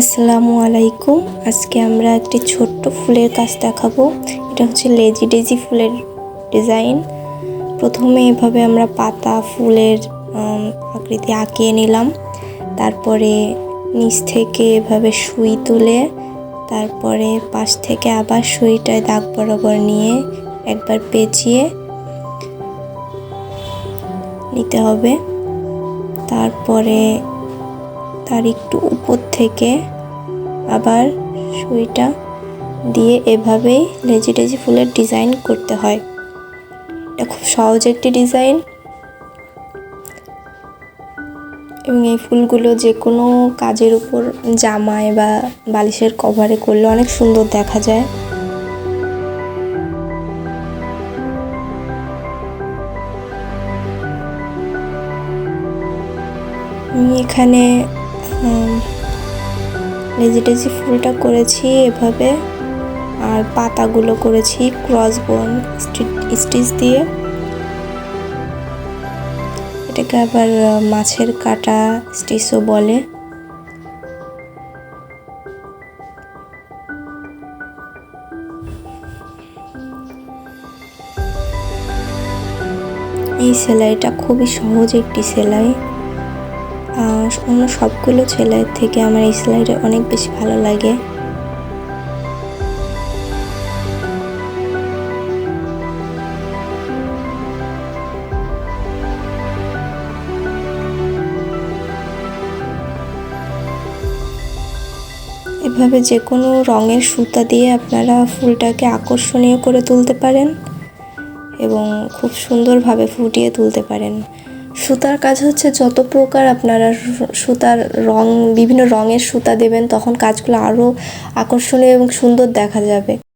আসসালামু আলাইকুম। আজকে আমরা একটি ছোট্ট ফুলের কাজ দেখাবো। এটা হচ্ছে লেজি ডেজি ফুলের ডিজাইন। প্রথমে এভাবে আমরা পাতা ফুলের আকৃতি আঁকিয়ে নিলাম। তারপরে নিচ থেকে এভাবে সুই তুলে, তারপরে পাশ থেকে আবার সুইটায় দাগ বরাবর নিয়ে একবার পেঁচিয়ে নিতে হবে। তারপরে তার একটু উপর থেকে আবার সুইটা দিয়ে এভাবেই লেজি টেজি ফুলের ডিজাইন করতে হয়। এটা খুব সহজ একটি ডিজাইন। এবং এই ফুলগুলো যে কোনো কাজের উপর জামায় বা বালিশের কভারে করলে অনেক সুন্দর দেখা যায়। আমি এখানে লেজি টেজি ফুলটা করেছি এভাবে, আর পাতাগুলো করেছি ক্রস বোন স্টিচ দিয়ে। এটাকে আবার মাছের কাটা স্টিচও বলে। এই সেলাইটা খুবই সহজ একটি সেলাই। অন্য সবগুলো সেলাইয়ের থেকে আমার এই সেলাইটা অনেক বেশি ভালো লাগে। এভাবে যে কোনো রঙের সুতা দিয়ে আপনারা ফুলটাকে আকর্ষণীয় করে তুলতে পারেন এবং খুব সুন্দরভাবে ফুটিয়ে তুলতে পারেন। সুতার কাজ হচ্ছে যত প্রকার আপনারা সুতার রং, বিভিন্ন রঙের সুতা দেবেন, তখন কাজগুলো আরও আকর্ষণীয় এবং সুন্দর দেখা যাবে।